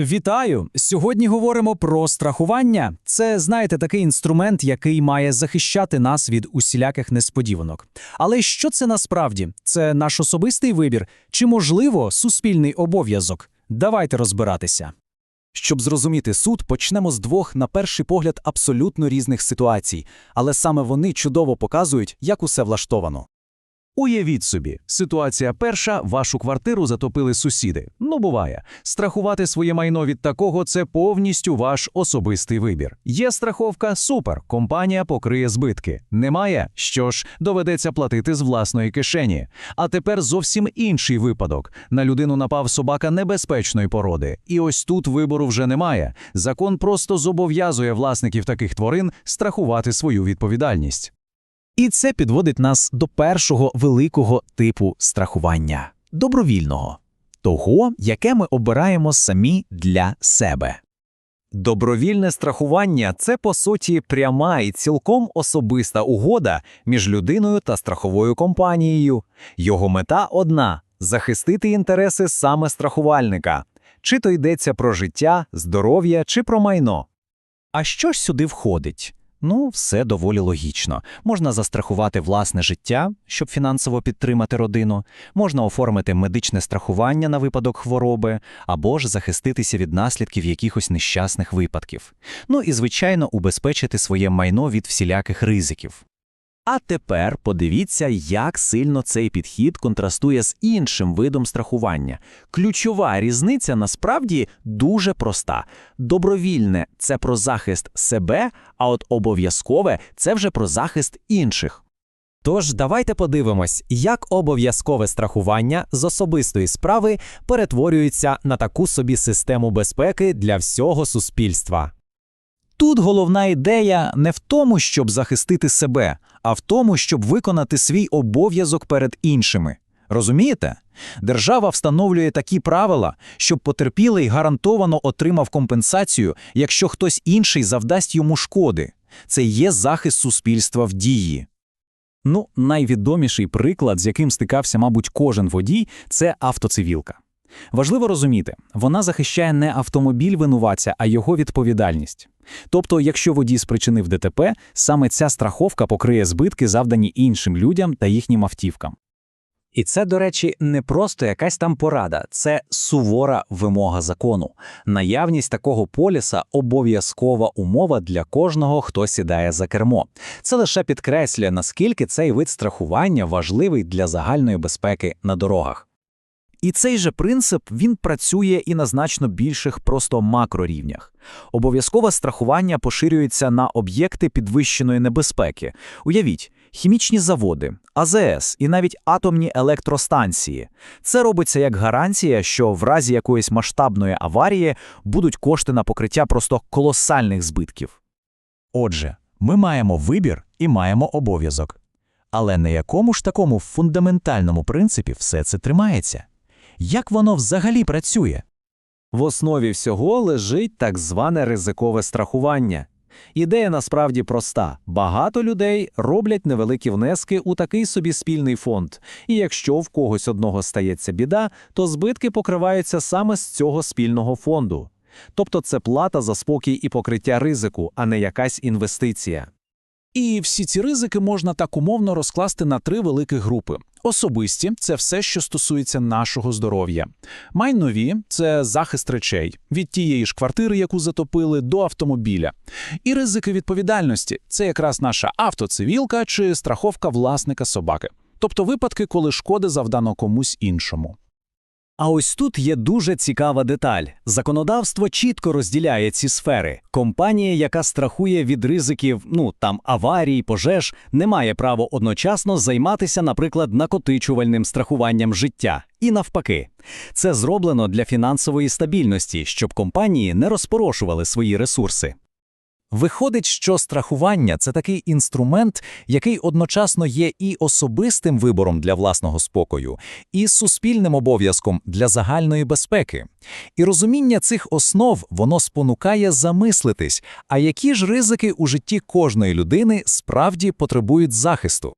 Вітаю! Сьогодні говоримо про страхування. Це, знаєте, такий інструмент, який має захищати нас від усіляких несподіванок. Але що це насправді? Це наш особистий вибір чи, можливо, суспільний обов'язок? Давайте розбиратися. Щоб зрозуміти суд, почнемо з двох, на перший погляд, абсолютно різних ситуацій, але саме вони чудово показують, як усе влаштовано. Уявіть собі, ситуація перша, вашу квартиру затопили сусіди. Ну, буває. Страхувати своє майно від такого – це повністю ваш особистий вибір. Є страховка – супер, компанія покриє збитки. Немає? Що ж, доведеться платити з власної кишені. А тепер зовсім інший випадок. На людину напав собака небезпечної породи. І ось тут вибору вже немає. Закон просто зобов'язує власників таких тварин страхувати свою відповідальність. І це підводить нас до першого великого типу страхування добровільного того, яке ми обираємо самі для себе. Добровільне страхування – це, по суті, пряма і цілком особиста угода між людиною та страховою компанією. Його мета одна – захистити інтереси саме страхувальника. Чи то йдеться про життя, здоров'я чи про майно. А що ж сюди входить? Ну, все доволі логічно. Можна застрахувати власне життя, щоб фінансово підтримати родину, можна оформити медичне страхування на випадок хвороби, або ж захиститися від наслідків якихось нещасних випадків. Ну і, звичайно, убезпечити своє майно від всіляких ризиків. А тепер подивіться, як сильно цей підхід контрастує з іншим видом страхування. Ключова різниця насправді дуже проста. Добровільне це про захист себе, а от обов'язкове це вже про захист інших. Тож давайте подивимось, як обов'язкове страхування з особистої справи перетворюється на таку собі систему безпеки для всього суспільства. Тут головна ідея не в тому, щоб захистити себе, а в тому, щоб виконати свій обов'язок перед іншими. Розумієте? Держава встановлює такі правила, щоб потерпілий гарантовано отримав компенсацію, якщо хтось інший завдасть йому шкоди. Це є захист суспільства в дії. Ну, найвідоміший приклад, з яким стикався, мабуть, кожен водій, це автоцивілка. Важливо розуміти, вона захищає не автомобіль винуватця, а його відповідальність. Тобто, якщо водій спричинив ДТП, саме ця страховка покриє збитки, завдані іншим людям та їхнім автівкам. І це, до речі, не просто якась там порада, це сувора вимога закону. Наявність такого поліса обов'язкова умова для кожного, хто сідає за кермо. Це лише підкреслює, наскільки цей вид страхування важливий для загальної безпеки на дорогах. І цей же принцип він працює і на значно більших просто макрорівнях. Обов'язкове страхування поширюється на об'єкти підвищеної небезпеки. Уявіть, хімічні заводи, АЗС і навіть атомні електростанції. Це робиться як гарантія, що в разі якоїсь масштабної аварії будуть кошти на покриття просто колосальних збитків. Отже, ми маємо вибір і маємо обов'язок. Але на якому ж такому фундаментальному принципі все це тримається? Як воно взагалі працює? В основі всього лежить так зване ризикове страхування. Ідея насправді проста: багато людей роблять невеликі внески у такий собі спільний фонд, і якщо в когось одного стається біда, то збитки покриваються саме з цього спільного фонду. Тобто це плата за спокій і покриття ризику, а не якась інвестиція. І всі ці ризики можна так умовно розкласти на три великі групи. Особисті це все, що стосується нашого здоров'я. Майнові це захист речей від тієї ж квартири, яку затопили, до автомобіля. І ризики відповідальності це якраз наша автоцивілка чи страховка власника собаки, тобто випадки, коли шкоди завдано комусь іншому. А ось тут є дуже цікава деталь. Законодавство чітко розділяє ці сфери. Компанія, яка страхує від ризиків, ну там аварій, пожеж, не має права одночасно займатися, наприклад, накотичувальним страхуванням життя. І навпаки, це зроблено для фінансової стабільності, щоб компанії не розпорошували свої ресурси. Виходить, що страхування це такий інструмент, який одночасно є і особистим вибором для власного спокою, і суспільним обов'язком для загальної безпеки. І розуміння цих основ воно спонукає замислитись, а які ж ризики у житті кожної людини справді потребують захисту.